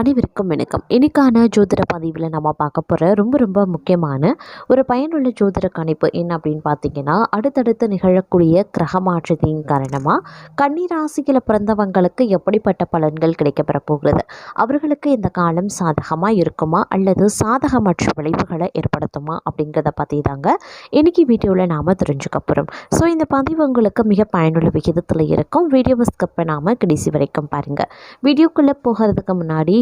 அனைவருக்கும் வணக்கம். இன்னைக்கான ஜோதிட பதிவில் நம்ம பார்க்க போகிற ரொம்ப ரொம்ப முக்கியமான ஒரு பயனுள்ள ஜோதிட கணிப்பு என்ன அப்படின்னு பார்த்தீங்கன்னா அடுத்தடுத்து நிகழக்கூடிய கிரக மாற்றத்தின் காரணமாக கன்னிராசியில் பிறந்தவங்களுக்கு எப்படிப்பட்ட பலன்கள் கிடைக்கப்பெற போகிறது? அவர்களுக்கு இந்த காலம் சாதகமாக இருக்குமா? அல்லது சாதகமற்ற விளைவுகளை ஏற்படுத்துமா? அப்படிங்கிறத பற்றி தாங்க இன்னைக்கு வீடியோவில் நாம் தெரிஞ்சுக்க போகிறோம் ஸோ இந்த பதிவு உங்களுக்கு மிக பயனுள்ள விகிதத்தில் இருக்கும். வீடியோவை ஸ்கப்பை நாம் கடைசி வரைக்கும் பாருங்கள் வீடியோக்குள்ளே போகிறதுக்கு முன்னாடி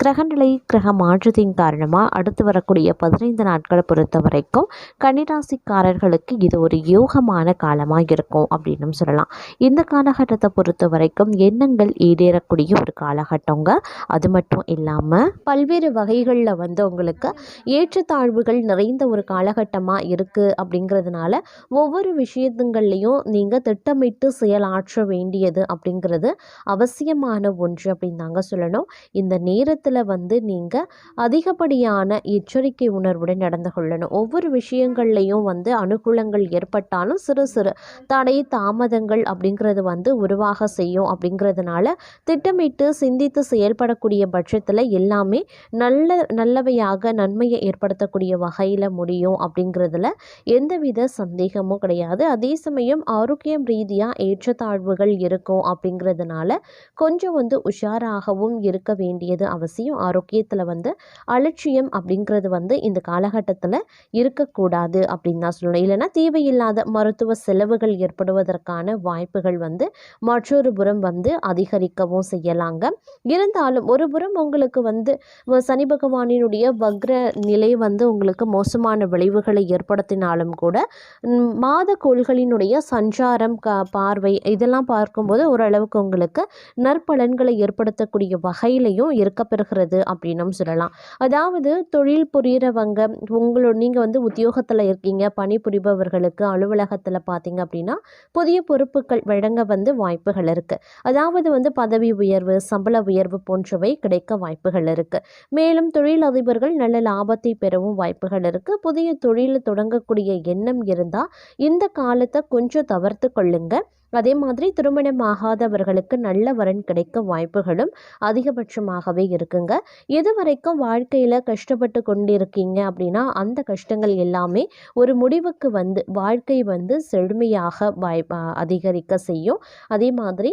கிரகநிலை கிரக மாற்றத்தின் காரணமாக அடுத்து வரக்கூடிய பதினைந்து நாட்களை பொறுத்த வரைக்கும் கன்னிராசிக்காரர்களுக்கு இது ஒரு யோகமான காலமாக இருக்கும் அப்படின்னு சொல்லலாம். இந்த காலகட்டத்தை பொறுத்த வரைக்கும் எண்ணங்கள் ஈடேறக்கூடிய ஒரு காலகட்டங்க. அது மட்டும் இல்லாமல் பல்வேறு வகைகளில் வந்து உங்களுக்கு ஏற்றத்தாழ்வுகள் நிறைந்த ஒரு காலகட்டமாக இருக்குது அப்படிங்கிறதுனால ஒவ்வொரு விஷயத்துங்கள்லையும் நீங்கள் திட்டமிட்டு செயலாற்ற வேண்டியது அப்படிங்கிறது அவசியமான ஒன்று அப்படின்னு தாங்க சொல்லணும். இந்த நேரத்தில் வந்து நீங்கள் அதிகப்படியான எச்சரிக்கை உணர்வுடன் நடந்து கொள்ளணும். ஒவ்வொரு விஷயங்கள்லையும் வந்து அனுகூலங்கள் ஏற்பட்டாலும் சிறு சிறு தடை தாமதங்கள் அப்படிங்கிறது வந்து உருவாக செய்யும். அப்படிங்கிறதுனால திட்டமிட்டு சிந்தித்து செயல்படக்கூடிய பட்சத்தில் எல்லாமே நல்ல நல்லவையாக நன்மையை ஏற்படுத்தக்கூடிய வகையில் முடியும் அப்படிங்கிறதுல எந்தவித சந்தேகமும் கிடையாது. அதே சமயம் ஆரோக்கியம் ரீதியாக ஏற்றத்தாழ்வுகள் இருக்கும் அப்படிங்கிறதுனால கொஞ்சம் வந்து உஷாராகவும் இருக்க வேண்டியது அவசியம். ஆரோக்கியத்தில் வந்து அலட்சியம் அப்படிங்கிறது வந்து இந்த காலகட்டத்தில் இருக்கக்கூடாது அப்படின்னு தான் சொல்லணும் இல்லைன்னா தேவையில்லாத மருத்துவ செலவுகள் ஏற்படுவதற்கான வாய்ப்புகள் வந்து மற்றொரு புறம் வந்து அதிகரிக்கவும் செய்யலாங்க. இருந்தாலும் ஒரு புறம் உங்களுக்கு வந்து சனி பகவானினுடைய வக்ர நிலை வந்து உங்களுக்கு மோசமான விளைவுகளை ஏற்படுத்தினாலும் கூட மாத கோள்களினுடைய சஞ்சாரம் க பார்வை இதெல்லாம் பார்க்கும்போது ஓரளவுக்கு உங்களுக்கு நற்பலன்களை ஏற்படுத்தக்கூடிய வகையிலையும் இருக்கப்பெறுகிறது அப்படின்னும் சொல்லலாம். அதாவது தொழில் புரிகிறவங்க உங்களோட நீங்கள் வந்து உத்தியோகத்தில் இருக்கீங்க பணிபுரிபவர்களுக்கு அலுவலகத்தில் பார்த்தீங்க அப்படின்னா புதிய பொறுப்புகள் வழங்க வந்து வாய்ப்புகள் இருக்குது அதாவது வந்து பதவி உயர்வு சம்பள உயர்வு போன்றவை கிடைக்க வாய்ப்புகள் இருக்குது மேலும் தொழிலதிபர்கள் நல்ல லாபத்தை பெறவும் வாய்ப்புகள் இருக்குது புதிய தொழில் தொடங்கக்கூடிய எண்ணம் இருந்தால் இந்த காலத்தை கொஞ்சம் தவிர்த்து கொள்ளுங்க. அதே மாதிரி திருமணம் ஆகாதவர்களுக்கு நல்ல வரன் கிடைக்க வாய்ப்புகளும் அதிகபட்சமாகவே இருக்குங்க. எது வரைக்கும் வாழ்க்கையில் கஷ்டப்பட்டு கொண்டிருக்கீங்க அப்படின்னா அந்த கஷ்டங்கள் எல்லாமே ஒரு முடிவுக்கு வந்து வாழ்க்கை வந்து செழுமையாக வாய் அதிகரிக்க செய்யும். அதே மாதிரி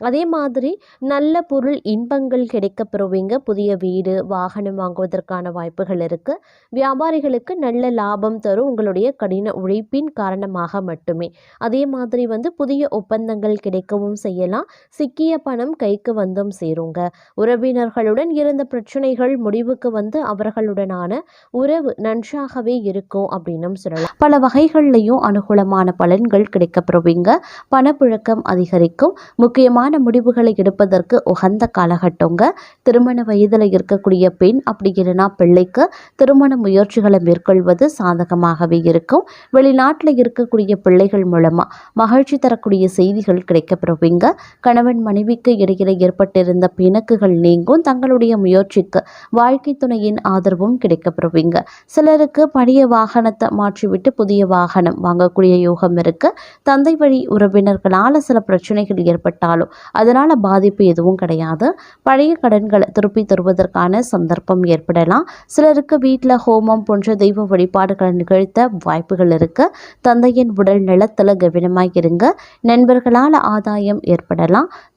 அதே மாதிரி நல்ல பொருள் இன்பங்கள் கிடைக்க பெறுவீங்க புதிய வீடு வாகனம் வாங்குவதற்கான வாய்ப்புகள் இருக்குது வியாபாரிகளுக்கு நல்ல லாபம் தரும். உங்களுடைய கடின உழைப்பின் காரணமாக மட்டுமே. அதே மாதிரி வந்து புதிய ஒப்பந்தங்கள் கிடைக்கவும் செய்யலாம். சிக்கிய பணம் கைக்கு வந்தும் சேருங்க. உறவினர்களுடன் இருந்த பிரச்சனைகள் முடிவுக்கு வந்து அவர்களுடனான உறவு நன்றாகவே இருக்கும் அப்படின்னும் சொல்லலாம். பல வகைகள்லையும் அனுகூலமான பலன்கள் கிடைக்கப்பெறுவீங்க. பணப்புழக்கம் அதிகரிக்கும். முக்கியமான முடிவுகளை எடுப்பதற்கு உகந்த காலகட்டங்க. திருமண வயதில் இருக்கக்கூடிய பெண் அப்படி இல்லைன்னா பிள்ளைக்கு திருமண முயற்சிகளை மேற்கொள்வது சாதகமாகவே இருக்கும். வெளிநாட்டில் இருக்கக்கூடிய பிள்ளைகள் மூலமாக மகிழ்ச்சி தரக்கூடிய செய்திகள் கிடைக்கப்பெறுவீங்க. கணவன் மனைவிக்கு இடையில ஏற்பட்டிருந்த பிணக்குகள் நீங்கும். தங்களுடைய முயற்சிக்கு வாழ்க்கை துணையின் ஆதரவும் கிடைக்கப்பெறுவீங்க. சிலருக்கு பழைய வாகனத்தை மாற்றிவிட்டு புதிய வாகனம் வாங்கக்கூடிய யோகம் இருக்கு. தந்தை வழி உறவினர்களால் சில பிரச்சனைகள் ஏற்பட்டாலும் அதனால பாதிப்பு எதுவும் கிடையாது. பழைய கடன்களை திருப்பி தருவதற்கான சந்தர்ப்பம் ஏற்படலாம். சிலருக்கு வீட்டில் ஹோமம் போன்ற தெய்வ வழிபாடுகளை நிகழ்த்த வாய்ப்புகள் இருக்கு. தந்தையின் உடல் நலத்தில் கவனமாக இருங்க. நண்பர்களால் ஆதாயம் ஏற்படலாம்.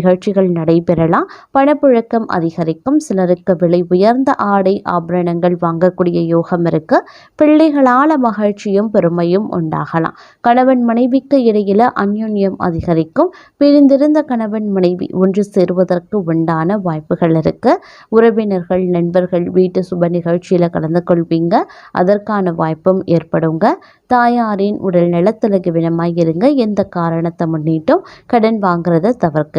நிகழ்ச்சிகள் நடைபெறலாம். பணப்புழக்கம் அதிகரிக்கும். சிலருக்கு விலை உயர்ந்த ஆடை ஆபரணங்கள் வாங்கக்கூடிய யோகம் இருக்கு. பிள்ளைகளால மகிழ்ச்சியும் பெருமையும் உண்டாகலாம். கணவன் மனைவிக்கு இடையில அந்யுன்யம் அதிகரிக்கும். பிரிந்திருந்த கணவன் மனைவி ஒன்று சேருவதற்கு உண்டான வாய்ப்புகள் இருக்கு. உறவினர்கள் நண்பர்கள் வீட்டு சுப நிகழ்ச்சியில கலந்து கொள்வீங்க. அதற்கான வாய்ப்பும் ஏற்படுங்க. தாயாரின் உடல் நலத்தில் கவனமாக இருங்க. எந்த காரணத்தை முன்னிட்டும் கடன் வாங்குறத தவிர்க்க.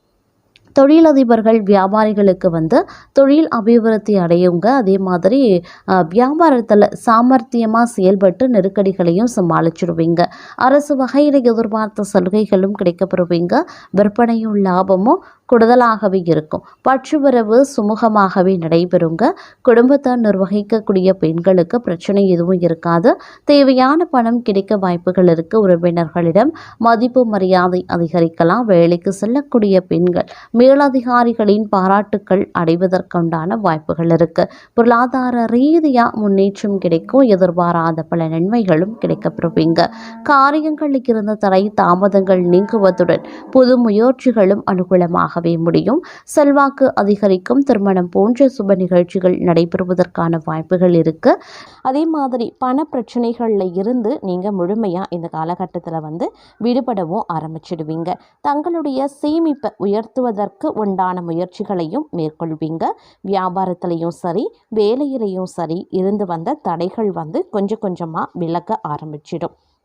தொழிலதிபர்கள் வியாபாரிகளுக்கு வந்து தொழில் அபிவிருத்தி அடையுங்க. அதே மாதிரி வியாபாரத்தில் சாமர்த்தியமாக செயல்பட்டு நெருக்கடிகளையும் சமாளிச்சிடுவீங்க அரசு வகையில் எதிர்பார்த்த சலுகைகளும் கிடைக்கப்பெறுவீங்க. விற்பனையும் லாபமும் கூடுதலாகவே இருக்கும். பற்றுவரவு சுமூகமாகவே நடைபெறுங்க. குடும்பத்தை நிர்வகிக்கக்கூடிய பெண்களுக்கு பிரச்சனை எதுவும் இருக்காது. தேவையான பணம் கிடைக்க வாய்ப்புகள் இருக்கு. உறவினர்களிடம் மதிப்பு மரியாதை அதிகரிக்கலாம். வேலைக்கு செல்லக்கூடிய பெண்கள் மேலதிகாரிகளின் பாராட்டுக்கள் அடைவதற்குண்டான வாய்ப்புகள் இருக்கு. பொருளாதார ரீதியா முன்னேற்றம் கிடைக்கும். எதிர்பாராத பல நன்மைகளும் கிடைக்கப்பெறுவீங்க. காரியங்களுக்கு இருந்த தடை தாமதங்கள் நீங்குவதுடன் புது முயற்சிகளும் அனுகூலமாக அனுகூலமாகவே முடியும். செல்வாக்கு அதிகரிக்கும். திருமணம் போன்ற சுப நிகழ்ச்சிகள் நடைபெறுவதற்கான வாய்ப்புகள் இருக்கு. அதே மாதிரி பண பிரச்சனைகளில் இருந்து நீங்கள் முழுமையாக இந்த காலகட்டத்தில் வந்து விடுபடவும் ஆரம்பிச்சிடுவீங்க. தங்களுடைய சேமிப்பை உயர்த்துவதற்கு உண்டான முயற்சிகளையும் மேற்கொள்வீங்க. வியாபாரத்திலையும் சரி வேலையிலையும் சரி இருந்து வந்த தடைகள் வந்து கொஞ்சம் கொஞ்சமாக விலக ஆரம்பிச்சிடும்.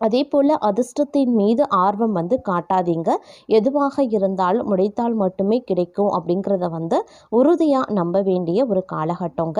அதே போல் அதிர்ஷ்டத்தின் மீது ஆர்வம் வந்து காட்டாதீங்க. எதுவாக இருந்தாலும் உழைத்தால் மட்டுமே கிடைக்கும் அப்படிங்கிறத வந்து உறுதியாக நம்ப வேண்டிய ஒரு காலகட்டங்க.